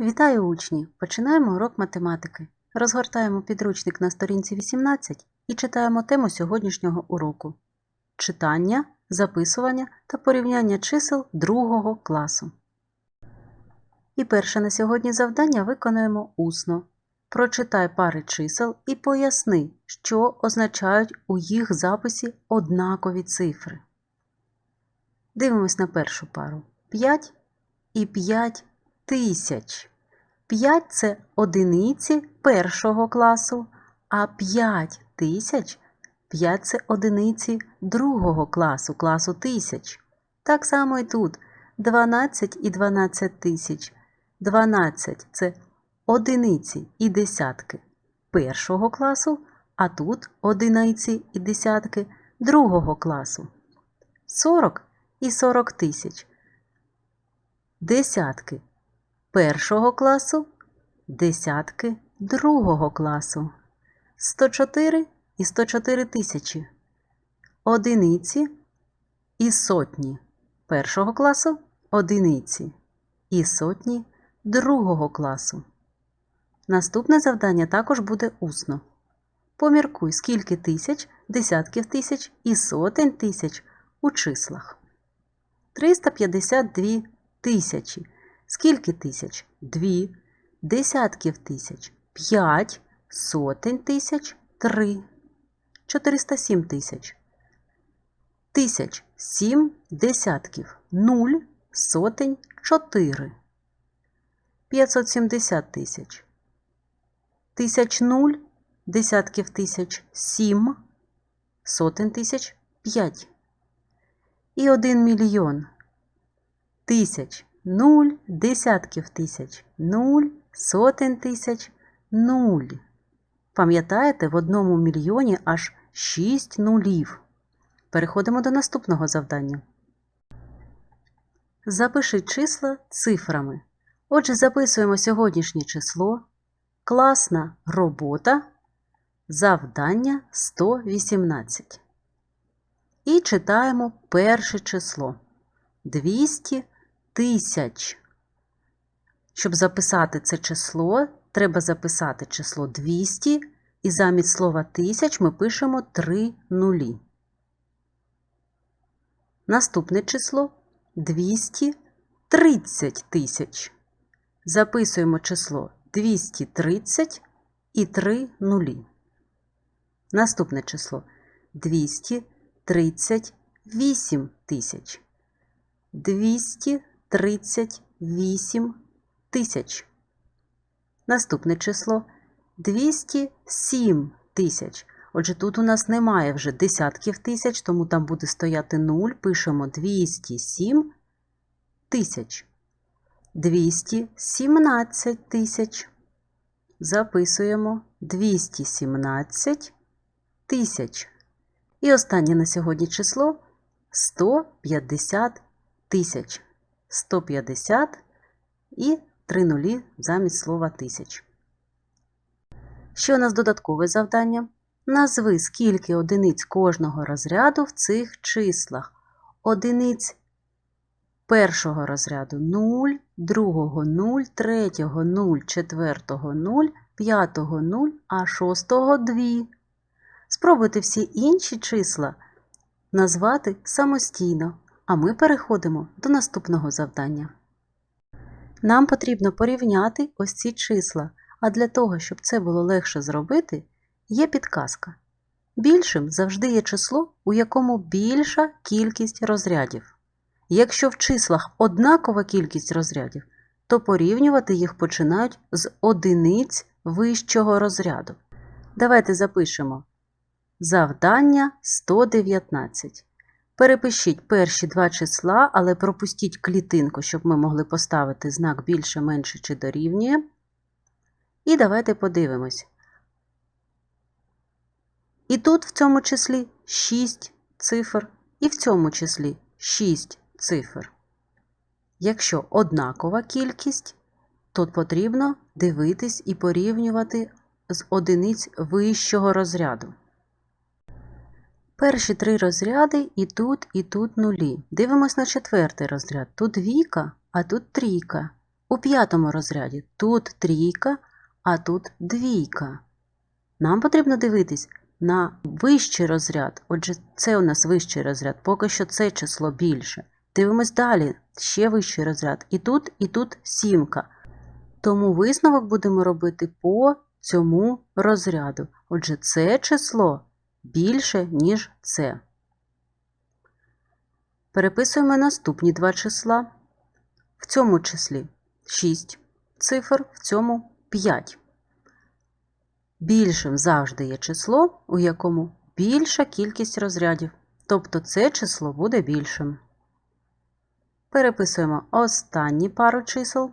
Вітаю учні! Починаємо урок математики. Розгортаємо підручник на сторінці 18 і читаємо тему сьогоднішнього уроку читання, записування та порівняння чисел другого класу. І перше на сьогодні завдання виконуємо усно. Прочитай пари чисел і поясни, що означають у їх записі однакові цифри. Дивимось на першу пару 5 і 5 тисяч. 5 це одиниці першого класу, а 5 тисяч 5 це одиниці другого класу, класу тисяч. Так само і тут 12 і 12 тисяч. 12 це одиниці і десятки першого класу, а тут одиниці і десятки другого класу. 40 і 40 тисяч. Десятки першого класу, десятки другого класу. 104 і 104 тисячі. Одиниці і сотні першого класу, одиниці і сотні другого класу. Наступне завдання також буде усно. Поміркуй, скільки тисяч, десятків тисяч і сотень тисяч у числах. 352 тисячі. Скільки тисяч? Дві. Десятків тисяч п'ять, сотень тисяч три. 407 тисяч. Тисяч сім десятків нуль, сотень чотири. 570 тисяч. Тисяч нуль, десятків тисяч сім, сотень тисяч п'ять. І один мільйон. Тисяч нуль, десятків тисяч нуль, сотень тисяч нуль. Пам'ятаєте, в одному мільйоні аж 6 нулів. Переходимо до наступного завдання. Запиши числа цифрами. Отже, записуємо сьогоднішнє число. Класна робота. Завдання 118. І читаємо перше число 200 тисяч. Щоб записати це число, треба записати число 200 і замість слова тисяч ми пишемо 3 нулі. Наступне число 230 тисяч. Записуємо число 230 і 3 нулі. Наступне число 238 тисяч. 238 тисяч. Наступне число 207 тисяч. Отже, тут у нас немає вже десятків тисяч, тому там буде стояти 0. Пишемо 207 тисяч. 217 тисяч. Записуємо 217 тисяч. І останнє на сьогодні число 150 тисяч. 150 і 3 нулі замість слова тисяч. Що у нас додаткове завдання? Назви, скільки одиниць кожного розряду в цих числах. Одиниць першого розряду 0, другого 0, третього 0, четвертого 0, п'ятого 0, а шостого 2. Спробуйте всі інші числа назвати самостійно, а ми переходимо до наступного завдання. Нам потрібно порівняти ось ці числа, а для того, щоб це було легше зробити, є підказка. Більшим завжди є число, у якому більша кількість розрядів. Якщо в числах однакова кількість розрядів, то порівнювати їх починають з одиниць вищого розряду. Давайте запишемо завдання 119. Перепишіть перші два числа, але пропустіть клітинку, щоб ми могли поставити знак більше, менше чи дорівнює. І давайте подивимось. І тут в цьому числі 6 цифр, і в цьому числі 6 цифр. Якщо однакова кількість, то потрібно дивитись і порівнювати з одиниць вищого розряду. Перші три розряди і тут, і тут нулі. Дивимось на четвертий розряд. Тут віка, а тут трійка. У п'ятому розряді тут трійка, а тут двійка. Нам потрібно дивитись на вищий розряд. Отже, це у нас вищий розряд, поки що це число більше. Дивимось далі, ще вищий розряд. І тут, і тут сімка. Тому висновок будемо робити по цьому розряду. Отже, це число більше, ніж це. Переписуємо наступні два числа. В цьому числі 6 цифр, в цьому 5. Більшим завжди є число, у якому більша кількість розрядів. Тобто це число буде більшим. Переписуємо останні пару чисел.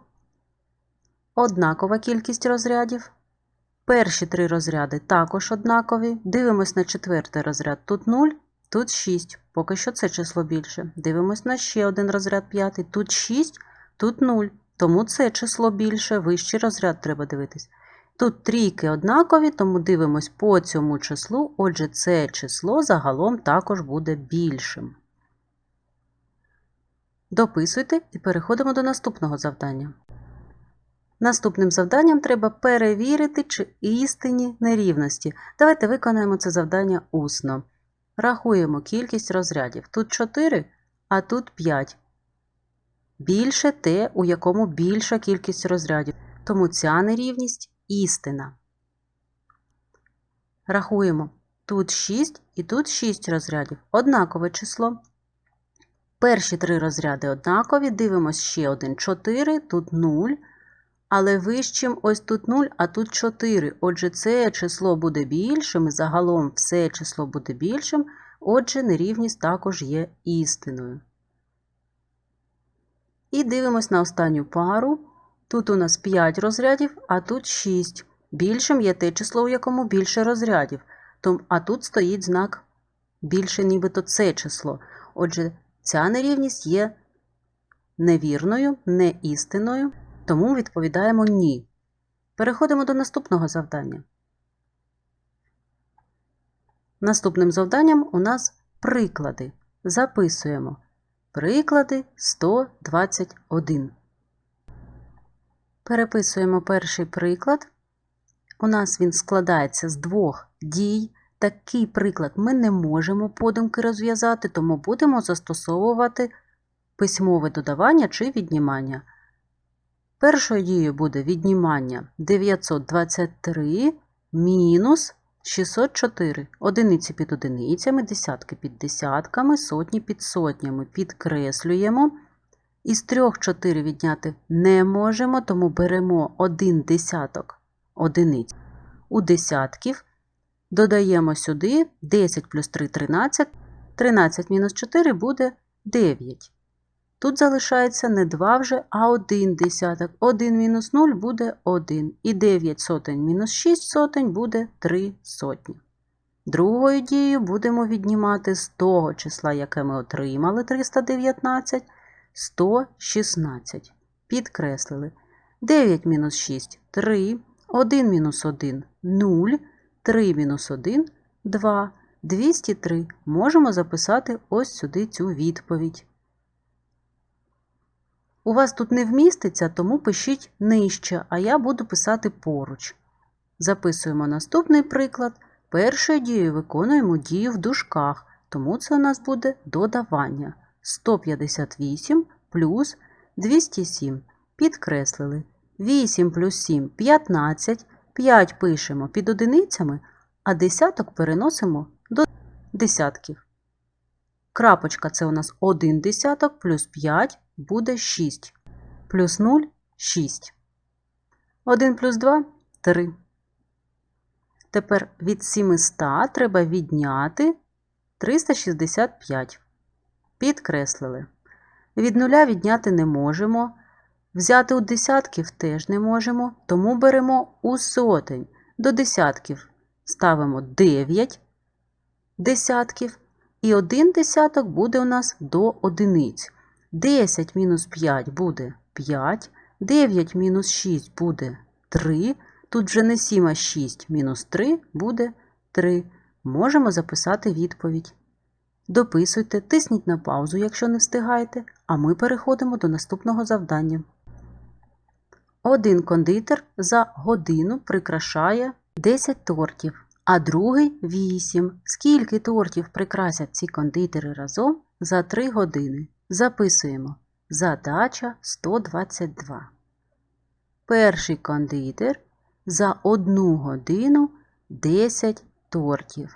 Однакова кількість розрядів. Перші три розряди також однакові. Дивимось на четвертий розряд. Тут 0, тут 6. Поки що це число більше. Дивимось на ще один розряд п'ятий. Тут 6, тут 0. Тому це число більше, вищий розряд треба дивитись. Тут трійки однакові, тому дивимось по цьому числу. Отже, це число загалом також буде більшим. Дописуйте і переходимо до наступного завдання. Наступним завданням треба перевірити, чи істинні нерівності. Давайте виконаємо це завдання усно. Рахуємо кількість розрядів. Тут 4, а тут 5. Більше те, у якому більша кількість розрядів. Тому ця нерівність істина. Рахуємо. Тут 6 і тут 6 розрядів. Однакове число. Перші три розряди однакові. Дивимось ще один 4, тут 0. Але вищим ось тут 0, а тут 4. Отже, це число буде більшим, і загалом все число буде більшим. Отже, нерівність також є істиною. І дивимось на останню пару. Тут у нас 5 розрядів, а тут 6. Більшим є те число, у якому більше розрядів. А тут стоїть знак більше, нібито це число. Отже, ця нерівність є невірною, не істиною, тому відповідаємо ні. Переходимо до наступного завдання. Наступним завданням у нас приклади. Записуємо. Приклади 121. Переписуємо перший приклад. У нас він складається з двох дій. Такий приклад ми не можемо подумки розв'язати, тому будемо застосовувати письмове додавання чи віднімання. Першою дією буде віднімання 923 мінус 604. Одиниці під одиницями, десятки під десятками, сотні під сотнями. Підкреслюємо. Із трьох 4 відняти не можемо, тому беремо один десяток одиниць у десятків. Додаємо сюди 10 плюс 3 13. 13 мінус 4 буде 9. Тут залишається не 2 вже, а 1 десяток. 1 мінус 0 буде 1. І 9 сотень мінус 6 сотень буде 3 сотні. Другою дією будемо віднімати з того числа, яке ми отримали 319, 116. Підкреслили. 9 мінус 6 3. 1 мінус 1 0. 3 мінус 1 2. 203. Можемо записати ось сюди цю відповідь. У вас тут не вміститься, тому пишіть нижче, а я буду писати поруч. Записуємо наступний приклад. Першою дією виконуємо дію в дужках, тому це у нас буде додавання. 158 плюс 207. Підкреслили. 8 плюс 7 15. 5 пишемо під одиницями, а десяток переносимо до десятків. Крапочка це у нас 1 десяток плюс 5 буде 6. Плюс 0 6. 1 плюс 2 3. Тепер від 700 треба відняти 365. Підкреслили. Від нуля відняти не можемо. Взяти у десятків теж не можемо, тому беремо у сотень. До десятків ставимо 9 десятків. І один десяток буде у нас до одиниць. 10 мінус 5 буде 5, 9 мінус 6 буде 3. Тут вже не 7, а 6 мінус 3 буде 3. Можемо записати відповідь. Дописуйте, тисніть на паузу, якщо не встигаєте, а ми переходимо до наступного завдання. Один кондитер за годину прикрашає 10 тортів, а другий 8. Скільки тортів прикрасять ці кондитери разом за 3 години? Записуємо. Задача 122. Перший кондитер за одну годину 10 тортів.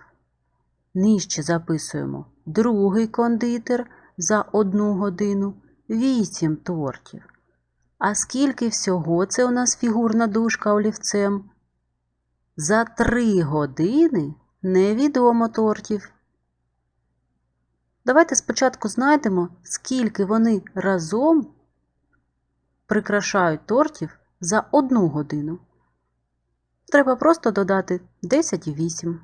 Нижче записуємо другий кондитер за одну годину 8 тортів. А скільки всього це у нас фігурна дужка олівцем? За 3 години невідомо тортів. Давайте спочатку знайдемо, скільки вони разом прикрашають тортів за одну годину. Треба просто додати 10 і 8.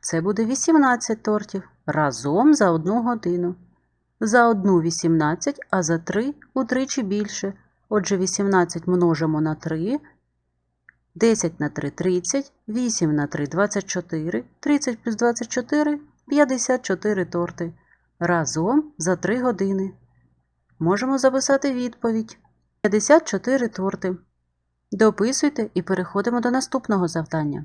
Це буде 18 тортів разом за одну годину. За одну 18, а за 3 утричі більше. Отже, 18 множимо на 3, 10 на 3 30, 8 на 3 24, 30 плюс 24 54 торти. Разом за 3 години. Можемо записати відповідь. 54 торти. Дописуйте і переходимо до наступного завдання.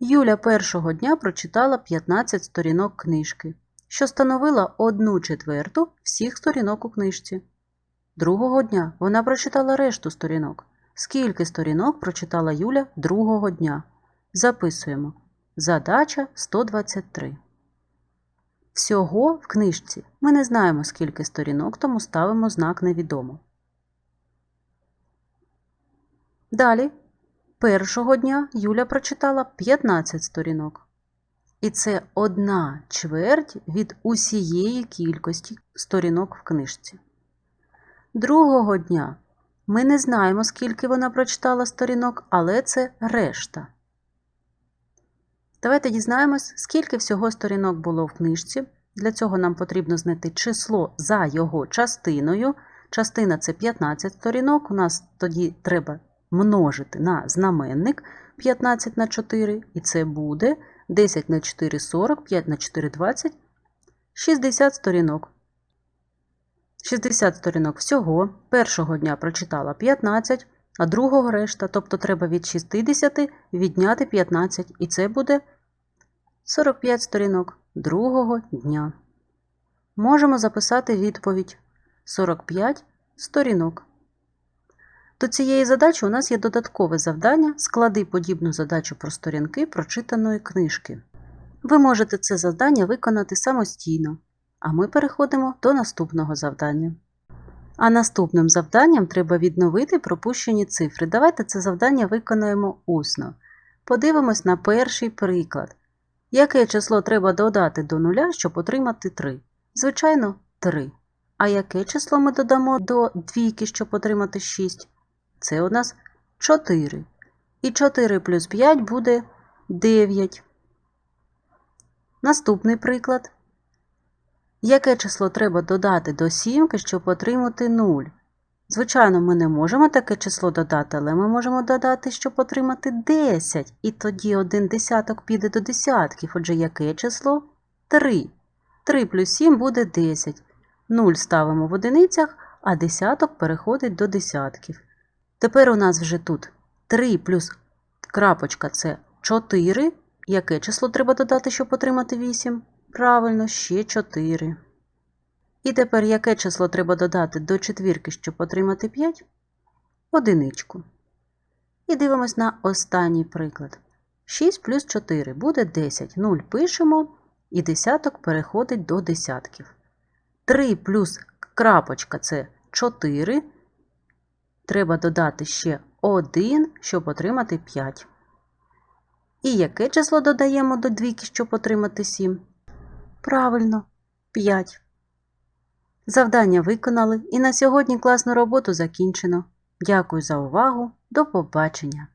Юля першого дня прочитала 15 сторінок книжки, що становила одну четверту всіх сторінок у книжці. Другого дня вона прочитала решту сторінок. Скільки сторінок прочитала Юля другого дня? Записуємо. Задача 123. Всього в книжці ми не знаємо, скільки сторінок, тому ставимо знак невідомо. Далі, першого дня Юля прочитала 15 сторінок. І це одна чверть від усієї кількості сторінок в книжці. Другого дня ми не знаємо, скільки вона прочитала сторінок, але це решта. Давайте дізнаємось, скільки всього сторінок було в книжці. Для цього нам потрібно знайти число за його частиною. Частина це 15 сторінок. У нас тоді треба множити на знаменник 15 на 4, і це буде 10 на 4 40, 5 на 4 20, 60 сторінок. 60 сторінок всього. Першого дня прочитала 15, а другого решта, тобто треба від 60 відняти 15, і це буде 45 сторінок другого дня. Можемо записати відповідь 45 сторінок. До цієї задачі у нас є додаткове завдання склади подібну задачу про сторінки прочитаної книжки. Ви можете це завдання виконати самостійно, а ми переходимо до наступного завдання. А наступним завданням треба відновити пропущені цифри. Давайте це завдання виконаємо усно. Подивимось на перший приклад. Яке число треба додати до нуля, щоб отримати 3? Звичайно, 3. А яке число ми додамо до двійки, щоб отримати 6? Це у нас 4. І 4 плюс 5 буде 9. Наступний приклад. Яке число треба додати до сімки, щоб отримати 0? Звичайно, ми не можемо таке число додати, але ми можемо додати, щоб отримати 10. І тоді один десяток піде до десятків. Отже, яке число? 3. 3 плюс 7 буде 10. 0 ставимо в одиницях, а десяток переходить до десятків. Тепер у нас вже тут 3 плюс крапочка це 4. Яке число треба додати, щоб отримати 8? Правильно, ще 4. І тепер яке число треба додати до четвірки, щоб отримати 5? Одиничку. І дивимось на останній приклад. 6 плюс 4 буде 10. 0 пишемо, і десяток переходить до десятків. 3 плюс крапочка це 4. Треба додати ще 1, щоб отримати 5. І яке число додаємо до двійки, щоб отримати 7? Правильно, 5. Завдання виконали і на сьогодні класну роботу закінчено. Дякую за увагу. До побачення!